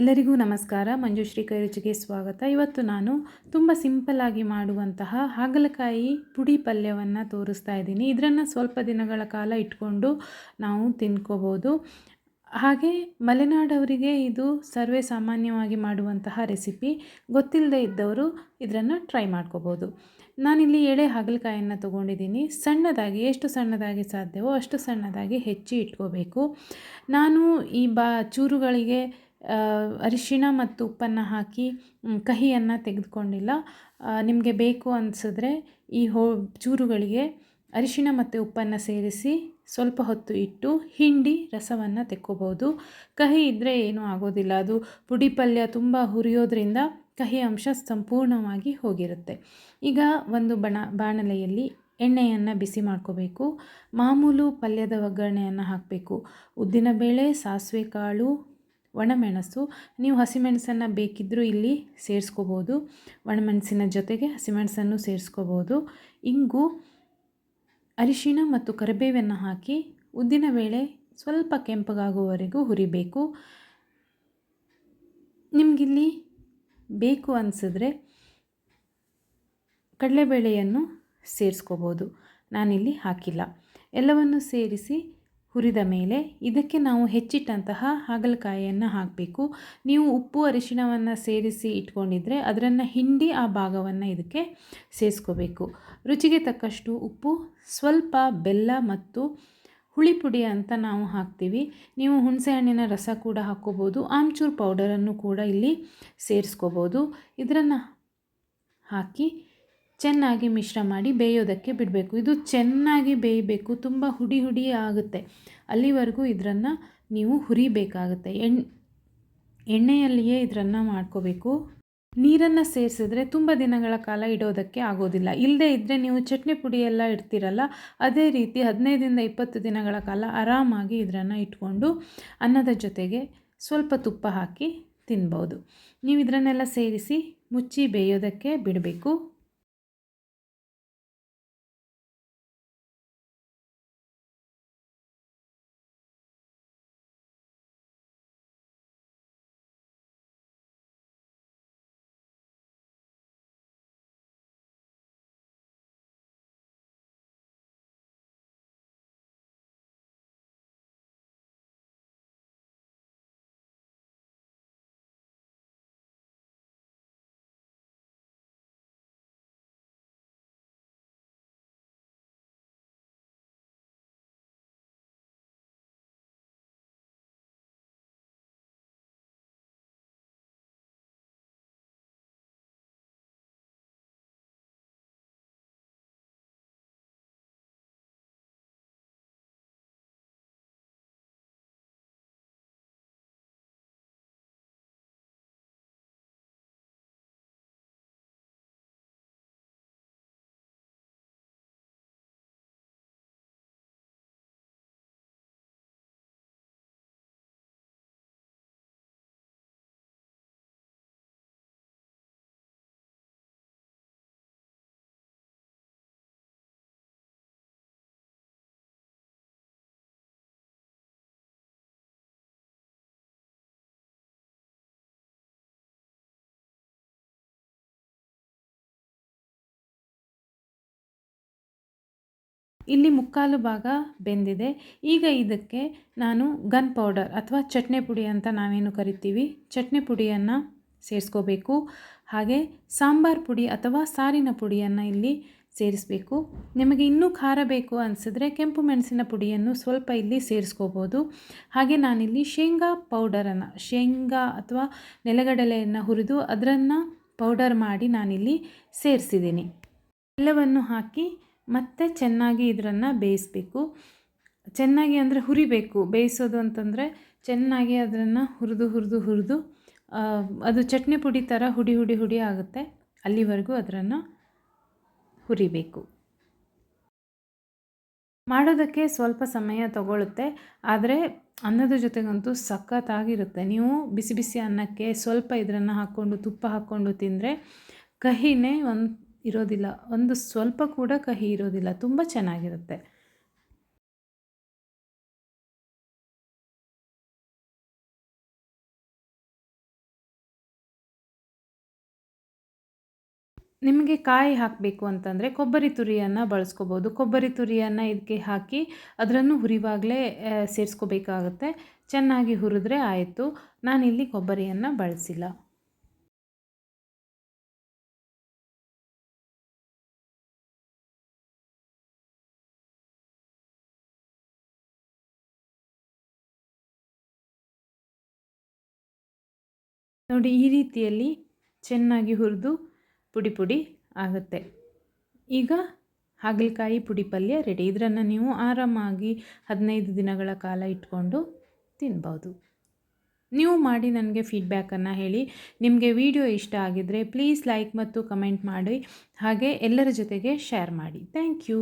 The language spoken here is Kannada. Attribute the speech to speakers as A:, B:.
A: ಎಲ್ಲರಿಗೂ ನಮಸ್ಕಾರ. ಮಂಜುಶ್ರೀ ಕೈರುಚಿಗೆ ಸ್ವಾಗತ. ಇವತ್ತು ನಾನು ತುಂಬ ಸಿಂಪಲ್ಲಾಗಿ ಮಾಡುವಂತಹ ಹಾಗಲಕಾಯಿ ಪುಡಿ ಪಲ್ಯವನ್ನು ತೋರಿಸ್ತಾ ಇದ್ದೀನಿ. ಇದನ್ನು ಸ್ವಲ್ಪ ದಿನಗಳ ಕಾಲ ಇಟ್ಕೊಂಡು ನಾವು ತಿನ್ಕೋಬೋದು. ಹಾಗೆ ಮಲೆನಾಡವರಿಗೆ ಇದು ಸರ್ವೇ ಸಾಮಾನ್ಯವಾಗಿ ಮಾಡುವಂತಹ ರೆಸಿಪಿ. ಗೊತ್ತಿಲ್ಲದೆ ಇದ್ದವರು ಇದನ್ನು ಟ್ರೈ ಮಾಡ್ಕೋಬೋದು. ನಾನಿಲ್ಲಿ ಎಳೆ ಹಾಗಲಕಾಯನ್ನು ತೊಗೊಂಡಿದ್ದೀನಿ. ಸಣ್ಣದಾಗಿ ಎಷ್ಟು ಸಣ್ಣದಾಗಿ ಸಾಧ್ಯವೋ ಅಷ್ಟು ಸಣ್ಣದಾಗಿ ಹೆಚ್ಚಿ ಇಟ್ಕೋಬೇಕು. ನಾನು ಈ ಬಾ ಚೂರುಗಳಿಗೆ ಅರಿಶಿಣ ಮತ್ತು ಉಪ್ಪನ್ನು ಹಾಕಿ ಕಹಿಯನ್ನು ತೆಗೆದುಕೊಂಡಿಲ್ಲ. ನಿಮಗೆ ಬೇಕು ಅನಿಸಿದ್ರೆ ಈ ಹೋ, ಚೂರುಗಳಿಗೆ ಅರಿಶಿಣ ಮತ್ತು ಉಪ್ಪನ್ನು ಸೇರಿಸಿ ಸ್ವಲ್ಪ ಹೊತ್ತು ಇಟ್ಟು ಹಿಂಡಿ ರಸವನ್ನು ತೆಕ್ಕೋಬೋದು ಕಹಿ ಇದ್ದರೆ ಏನೂ ಆಗೋದಿಲ್ಲ. ಅದು ಪುಡಿ ಪಲ್ಯ ತುಂಬ ಹುರಿಯೋದ್ರಿಂದ ಕಹಿ ಅಂಶ ಸಂಪೂರ್ಣವಾಗಿ ಹೋಗಿರುತ್ತೆ. ಈಗ ಒಂದು ಬಣ, ಬಾಣಲೆಯಲ್ಲಿ ಎಣ್ಣೆಯನ್ನು ಬಿಸಿ ಮಾಡ್ಕೋಬೇಕು. ಮಾಮೂಲು ಪಲ್ಯದ ಒಗ್ಗರಣೆಯನ್ನು ಹಾಕಬೇಕು. ಉದ್ದಿನಬೇಳೆ ಸಾಸಿವೆ ಕಾಳು ಒಣಮೆಣಸು. ನೀವು ಹಸಿಮೆಣಸನ್ನು ಬೇಕಿದ್ದರೂ ಇಲ್ಲಿ ಸೇರಿಸ್ಕೋಬೋದು. ಒಣಮೆಣಸಿನ ಜೊತೆಗೆ ಹಸಿಮೆಣಸನ್ನು ಸೇರಿಸ್ಕೋಬೋದು. ಇಂಗು, ಅರಿಶಿಣ ಮತ್ತು ಕರಿಬೇವನ್ನು ಹಾಕಿ ಉದ್ದಿನ ವೇಳೆ ಸ್ವಲ್ಪ ಕೆಂಪಗಾಗುವವರೆಗೂ ಹುರಿಬೇಕು. ನಿಮಗಿಲ್ಲಿ ಬೇಕು ಅನಿಸಿದ್ರೆ ಕಡಲೆಬೇಳೆಯನ್ನು ಸೇರಿಸ್ಕೋಬೋದು. ನಾನಿಲ್ಲಿ ಹಾಕಿಲ್ಲ. ಎಲ್ಲವನ್ನು ಸೇರಿಸಿ ಹುರಿದ ಮೇಲೆ ಇದಕ್ಕೆ ನಾವು ಹೆಚ್ಚಿಟ್ಟಂತಹ ಹಾಗಲಕಾಯಿಯನ್ನು ಹಾಕಬೇಕು. ನೀವು ಉಪ್ಪು, ಅರಿಶಿಣವನ್ನು ಸೇರಿಸಿ ಇಟ್ಕೊಂಡಿದ್ರೆ ಅದರನ್ನು ಹಿಂಡಿ ಆ ಭಾಗವನ್ನು ಇದಕ್ಕೆ ಸೇರಿಸ್ಕೋಬೇಕು ರುಚಿಗೆ ತಕ್ಕಷ್ಟು ಉಪ್ಪು, ಸ್ವಲ್ಪ ಬೆಲ್ಲ ಮತ್ತು ಹುಳಿ ಪುಡಿ ಅಂತ ನಾವು ಹಾಕ್ತೀವಿ. ನೀವು ಹುಣಸೆಹಣ್ಣಿನ ರಸ ಕೂಡ ಹಾಕ್ಕೋಬೋದು. ಆಮ್ಚೂರ್ ಪೌಡರನ್ನು ಕೂಡ ಇಲ್ಲಿ ಸೇರಿಸ್ಕೋಬೋದು. ಇದರನ್ನು ಹಾಕಿ ಚೆನ್ನಾಗಿ ಮಿಶ್ರ ಮಾಡಿ ಬೇಯೋದಕ್ಕೆ ಬಿಡಬೇಕು. ಇದು ಚೆನ್ನಾಗಿ ಬೇಯಬೇಕು. ತುಂಬ ಹುಡಿ ಹುಡಿ ಆಗುತ್ತೆ. ಅಲ್ಲಿವರೆಗೂ ಇದರನ್ನು ನೀವು ಹುರಿಬೇಕಾಗುತ್ತೆ. ಎಣ್, ಎಣ್ಣೆಯಲ್ಲಿಯೇ ಇದರನ್ನು ಮಾಡ್ಕೋಬೇಕು. ನೀರನ್ನು ಸೇರಿಸಿದ್ರೆ ತುಂಬ ದಿನಗಳ ಕಾಲ ಇಡೋದಕ್ಕೆ ಆಗೋದಿಲ್ಲ. ಇಲ್ಲದೇ ಇದ್ದರೆ ನೀವು ಚಟ್ನಿ ಪುಡಿ ಎಲ್ಲ ಇಡ್ತೀರಲ್ಲ, ಅದೇ ರೀತಿ ಹದಿನೈದರಿಂದ ಇಪ್ಪತ್ತು ದಿನಗಳ ಕಾಲ ಆರಾಮಾಗಿ ಇದರನ್ನು ಇಟ್ಕೊಂಡು ಅನ್ನದ ಜೊತೆಗೆ ಸ್ವಲ್ಪ ತುಪ್ಪ ಹಾಕಿ ತಿನ್ಬೋದು. ನೀವು ಇದರನ್ನೆಲ್ಲ ಸೇರಿಸಿ ಮುಚ್ಚಿ ಬೇಯೋದಕ್ಕೆ ಬಿಡಬೇಕು. ಇಲ್ಲಿ ಮುಕ್ಕಾಲು ಭಾಗ ಬೆಂದಿದೆ. ಈಗ ಇದಕ್ಕೆ ನಾನು ಗನ್ ಪೌಡರ್ ಅಥವಾ ಚಟ್ನಿ ಪುಡಿ ಅಂತ ನಾವೇನು ಕರಿತೀವಿ? ಚಟ್ನಿ ಪುಡಿಯನ್ನು ಸೇರಿಸ್ಕೋಬೇಕು. ಹಾಗೆ ಸಾಂಬಾರ್ ಪುಡಿ ಅಥವಾ ಸಾರಿನ ಪುಡಿಯನ್ನು ಇಲ್ಲಿ ಸೇರಿಸಬೇಕು. ನಿಮಗೆ ಇನ್ನೂ ಖಾರ ಬೇಕು ಅನಿಸಿದ್ರೆ ಕೆಂಪು ಮೆಣಸಿನ ಪುಡಿಯನ್ನು ಸ್ವಲ್ಪ ಇಲ್ಲಿ ಸೇರಿಸ್ಕೋಬೋದು. ಹಾಗೆ ನಾನಿಲ್ಲಿ ಶೇಂಗಾ ಪೌಡರನ್ನು ಶೇಂಗಾ ಅಥವಾ ನೆಲಗಡಲೆಯನ್ನು ಹುರಿದು ಅದರನ್ನು ಪೌಡರ್ ಮಾಡಿ ನಾನಿಲ್ಲಿ ಸೇರಿಸಿದ್ದೀನಿ. ಎಲ್ಲವನ್ನು ಹಾಕಿ ಮತ್ತು ಚೆನ್ನಾಗಿ ಇದನ್ನು ಬೇಯಿಸಬೇಕು. ಚೆನ್ನಾಗಿ ಅಂದರೆ ಹುರಿಬೇಕು. ಬೇಯಿಸೋದು ಅಂತಂದರೆ ಚೆನ್ನಾಗಿ ಅದನ್ನು ಹುರಿದು ಹುರಿದು ಹುರಿದು ಅದು ಚಟ್ನಿ ಪುಡಿ ಥರ ಹುಡಿ ಹುಡಿ ಹುಡಿ ಆಗುತ್ತೆ. ಅಲ್ಲಿವರೆಗೂ ಅದನ್ನು ಹುರಿಬೇಕು. ಮಾಡೋದಕ್ಕೆ ಸ್ವಲ್ಪ ಸಮಯ ತಗೊಳ್ಳುತ್ತೆ ಆದರೆ ಅನ್ನದ ಜೊತೆಗಂತೂ ಸಖತ್ತಾಗಿರುತ್ತೆ. ನೀವು ಬಿಸಿ ಬಿಸಿ ಅನ್ನಕ್ಕೆ ಸ್ವಲ್ಪ ಇದನ್ನು ಹಾಕ್ಕೊಂಡು, ತುಪ್ಪ ಹಾಕ್ಕೊಂಡು ತಿಂದರೆ ಕಹಿನೇ ಒಂದು ಇರೋದಿಲ್ಲ. ಒಂದು ಸ್ವಲ್ಪ ಕೂಡ ಕಹಿ ಇರೋದಿಲ್ಲ. ತುಂಬ ಚೆನ್ನಾಗಿರುತ್ತೆ. ನಿಮಗೆ ಕಾಯಿ ಹಾಕಬೇಕು ಅಂತಂದರೆ ಕೊಬ್ಬರಿ ತುರಿಯನ್ನು ಬಳಸ್ಕೋಬೋದು. ಕೊಬ್ಬರಿ ತುರಿಯನ್ನು ಇದಕ್ಕೆ ಹಾಕಿ ಅದರನ್ನು ಹುರಿವಾಗಲೇ ಸೇರಿಸ್ಕೋಬೇಕಾಗುತ್ತೆ. ಚೆನ್ನಾಗಿ ಹುರಿದ್ರೆ ಆಯಿತು. ನಾನಿಲ್ಲಿ ಕೊಬ್ಬರಿಯನ್ನು ಬಳಸಿಲ್ಲ. ನೋಡಿ ಈ ರೀತಿಯಲ್ಲಿ ಚೆನ್ನಾಗಿ ಹುರಿದು ಪುಡಿ ಪುಡಿ ಆಗುತ್ತೆ. ಈಗ ಹಾಗಲಕಾಯಿ ಪುಡಿ ಪಲ್ಯ ರೆಡಿ ಇದರನ್ನು ನೀವು ಆರಾಮಾಗಿ ಹದಿನೈದು ದಿನಗಳ ಕಾಲ ಇಟ್ಕೊಂಡು ತಿನ್ಬೋದು ನೀವು ಮಾಡಿ ನನಗೆ ಫೀಡ್ಬ್ಯಾಕನ್ನು ಹೇಳಿ. ನಿಮಗೆ ವಿಡಿಯೋ ಇಷ್ಟ ಆಗಿದ್ದರೆ ಪ್ಲೀಸ್ ಲೈಕ್ ಮತ್ತು ಕಮೆಂಟ್ ಮಾಡಿ. ಹಾಗೆ ಎಲ್ಲರ ಜೊತೆಗೆ ಶೇರ್ ಮಾಡಿ. Thank you